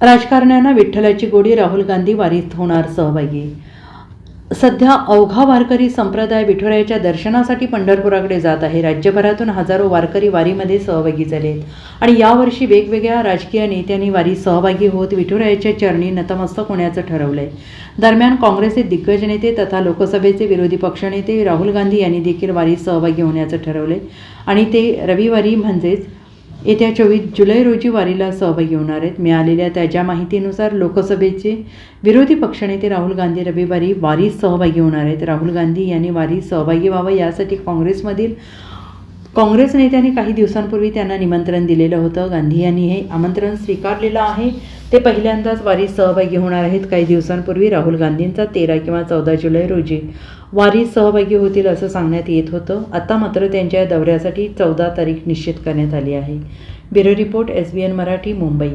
राजकारण्यांना विठ्ठलाची गोडी राहुल गांधी वारीत होणार सहभागी. सध्या अवघा वारकरी संप्रदाय विठुरायाच्या दर्शनासाठी पंढरपुराकडे जात आहे. राज्यभरातून हजारो वारकरी वारीमध्ये सहभागी झाले आणि यावर्षी वेगवेगळ्या राजकीय नेत्यांनी वारी सहभागी होत विठुरायाच्या चरणी नतमस्तक होण्याचं ठरवलंय. दरम्यान काँग्रेसचे दिग्गज नेते तथा लोकसभेचे विरोधी पक्षनेते राहुल गांधी यांनी देखील वारीत सहभागी होण्याचं ठरवले आणि ते रविवारी म्हणजेच येत्या चोवीस जुलै रोजी वारीला सहभागी होणार आहेत. मिळालेल्या त्याच्या माहितीनुसार लोकसभेचे विरोधी पक्षनेते राहुल गांधी रविवारी वारीत सहभागी होणार आहेत. राहुल गांधी यांनी वारीत सहभागी व्हावं यासाठी काँग्रेसमधील काँग्रेस नेत्यांनी काही दिवसांपूर्वी त्यांना निमंत्रण दिलेलं होतं. गांधी यांनी हे आमंत्रण स्वीकारलेलं आहे. ते पहिल्यांदाच वारीत सहभागी होणार आहेत. काही दिवसांपूर्वी राहुल गांधींचा तेरा किंवा चौदा जुलै रोजी वारीत सहभागी होतील असं सांगण्यात येत होतं. आता मात्र त्यांच्या दौऱ्यासाठी चौदा तारीख निश्चित करण्यात आली आहे. Bureau report S B N Marathi Mumbai.